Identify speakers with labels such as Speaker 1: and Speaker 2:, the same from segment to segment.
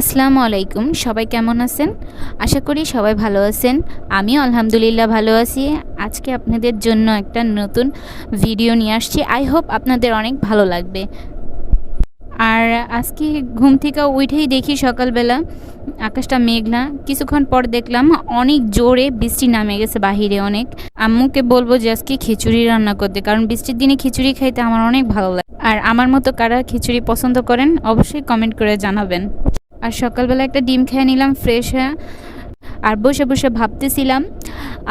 Speaker 1: আসসালামু আলাইকুম, সবাই কেমন আছেন? আশা করি সবাই ভালো আছেন। আমিও আলহামদুলিল্লাহ ভালো আছি। আজকে আপনাদের জন্য একটা নতুন ভিডিও নিয়ে আসছি। আই হোপ আপনাদের অনেক ভালো লাগবে। আর আজকে ঘুম থেকে উঠেই দেখি সকালবেলা আকাশটা মেঘলা। কিছুক্ষণ পর দেখলাম অনেক জোরে বৃষ্টি নামে গেছে বাহিরে অনেক। আম্মুকে বলব যে আজকে খিচুড়ি রান্না করতে, কারণ বৃষ্টির দিনে খিচুড়ি খাইতে আমার অনেক ভালো লাগে। আর আমার মতো কারা খিচুড়ি পছন্দ করেন, অবশ্যই কমেন্ট করে জানাবেন। আর সকালবেলা একটা ডিম খেয়ে নিলাম ফ্রেশ হয়ে আর বসে বসে ভাবতেছিলাম,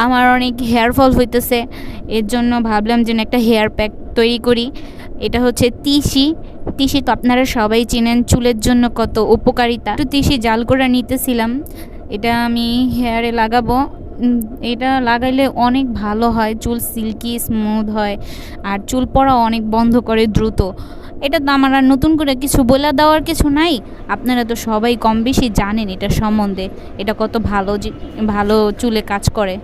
Speaker 1: আমার অনেক হেয়ার ফল হইতেছে। এর জন্য ভাবলাম যেন একটা হেয়ার প্যাক তৈরি করি। এটা হচ্ছে তিসি। তিসি তো আপনারা সবাই চেনেন, চুলের জন্য কত উপকারিতা। একটু তিসি জাল করে নিতেছিলাম। এটা আমি হেয়ারে লাগাবো। এটা লাগাইলে অনেক ভালো হয়। চুল সিল্কি স্মুথ হয়। আর চুল পড়া অনেক বন্ধ করে দ্রুত। এটা তো আমার আর নতুন করে কিছু বলে দেওয়ার কিছু নাই। আপনারা তো সবাই কম বেশি জানেন এটা সম্বন্ধে। এটা কত ভালো ভালো চুলে কাজ করে।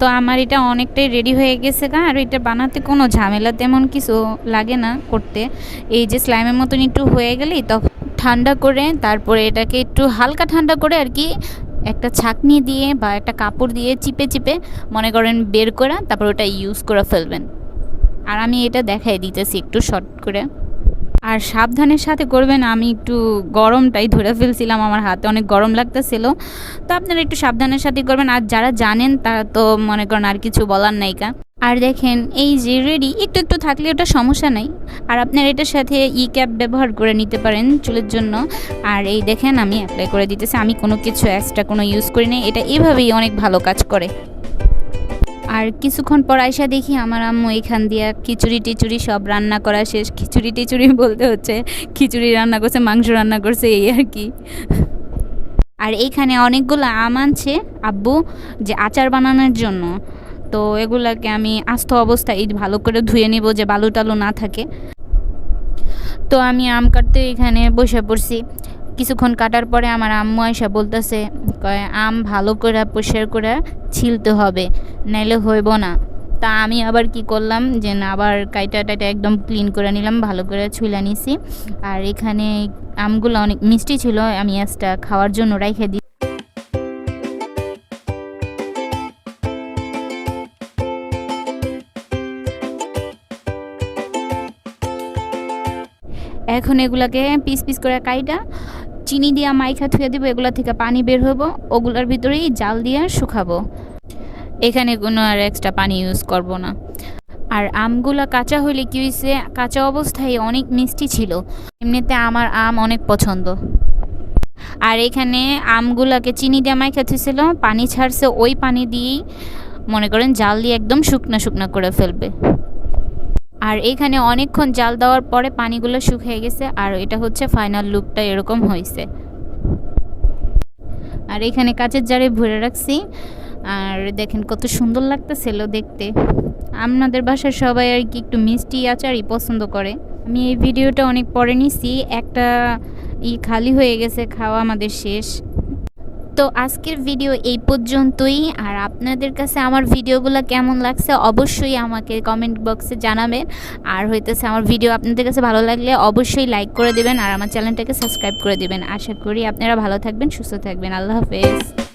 Speaker 1: তো আমার এটা অনেকটাই রেডি হয়ে গেছে গা, আর এটা বানাতে কোনো ঝামেলা তেমন কিছু লাগে না করতে। এই যে স্লাইমের মতন একটু হয়ে গেলেই তখন ঠান্ডা করে তারপরে এটাকে একটু হালকা ঠান্ডা করে আর কি একটা ছাকনি দিয়ে বা একটা কাপড় দিয়ে চিপে চিপে মনে করেন বের করা, তারপর ওটা ইউজ করে ফেলবেন। আর আমি এটা দেখাই দিতেছি একটু শর্ট করে। আর সাবধানের সাথে করবেন, আমি একটু গরমটাই ধরে ফেলছিলাম, আমার হাতে অনেক গরম লাগতেছিল। তো আপনারা একটু সাবধানের সাথে করবেন, আর যারা জানেন তারা তো মনে করেন আর কিছু বলার নাই কা। আর দেখেন, এই যে রেডি একটু একটু থাকলে ওটা সমস্যা নাই। আর আপনার এটার সাথে ই ক্যাপ ব্যবহার করে নিতে পারেন চুলের জন্য। আর এই দেখেন, আমি অ্যাপ্লাই করে দিতেছি, আমি কোনো কিছু এক্সট্রা কোনো ইউজ করি না এটা এভাবেই অনেক ভালো কাজ করে। আর কিছুক্ষণ পর আইসা দেখি আমার আম্মু এখান দিয়া খিচুড়ি টিচুড়ি সব রান্না করা শেষ। খিচুড়ি টিচুড়ি বলতে হচ্ছে, খিচুড়ি রান্না করছে, মাংস রান্না করছে, এই আর কি। আর এইখানে অনেকগুলো আম আনছে আব্বু যে আচার বানানোর জন্য। তো এগুলাকে আমি আস্ত অবস্থায় ভালো করে ধুয়ে নিব যে বালু টালু না থাকে। তো আমি আম কাটতে এখানে বসে পড়ছি। কিছুক্ষণ কাটার পরে আমার আম্মু এসে বলতেছে, কয়, আম ভালো করে পরিষ্কার করে ছিলতে হবে, নাইলে হইব না। তা আমি আবার কি করলাম যে না, আবার কাইটা টাইটা একদম ক্লিন করে নিলাম, ভালো করে ছুলে নিছি। আর এখানে আমগুলো অনেক মিষ্টি ছিল, আমি আজটা খাওয়ার জন্য রাইখে দিই এখন এগুলাকে পিস পিস করে কাইটা চিনি দিয়া মাইখা থুয়ে দিব, এগুলা থেকে পানি বের হব ওগুলোর ভিতরেই জাল দিয়ে শুকাবো। এখানে কোনো আর এক্সট্রা পানি ইউজ করব না। আর আমগুলা কাঁচা হইলে কি হয়েছে কাঁচা অবস্থায় অনেক মিষ্টি ছিল, এমনিতে আমার আম অনেক পছন্দ। আর এখানে আমগুলাকে চিনি দিয়ে মাইখা থুয়েছিল পানি ছাড়ছে, ওই পানি দিয়েই মনে করেন জাল দিয়ে একদম শুকনো শুকনো করে ফেলবে। আর এখানে অনেকক্ষণ জাল দেওয়ার পরে পানিগুলো শুকিয়ে গেছে, আর এটা হচ্ছে ফাইনাল লুকটা এরকম হয়েছে। আর এখানে কাচের জারে ভরে রাখছি। আর দেখেন কত সুন্দর লাগতেছিল দেখতে। আপনাদের বাসার সবাই আর কি একটু মিষ্টি আচারই পছন্দ করে। আমি এই ভিডিওটা অনেক পরে নিছি, একটা ই খালি হয়ে গেছে, খাওয়া আমাদের শেষ। তো আজকের ভিডিও এই পর্যন্তই। আর আপনাদের কাছে আমার ভিডিওগুলো কেমন লাগছে অবশ্যই আমাকে কমেন্ট বক্সে জানাবেন। আর হইতেছে আমার ভিডিও আপনাদের কাছে ভালো লাগলে অবশ্যই লাইক করে দেবেন আর আমার চ্যানেলটাকে সাবস্ক্রাইব করে দেবেন। আশা করি আপনারা ভালো থাকবেন, সুস্থ থাকবেন। আল্লাহ হাফেজ।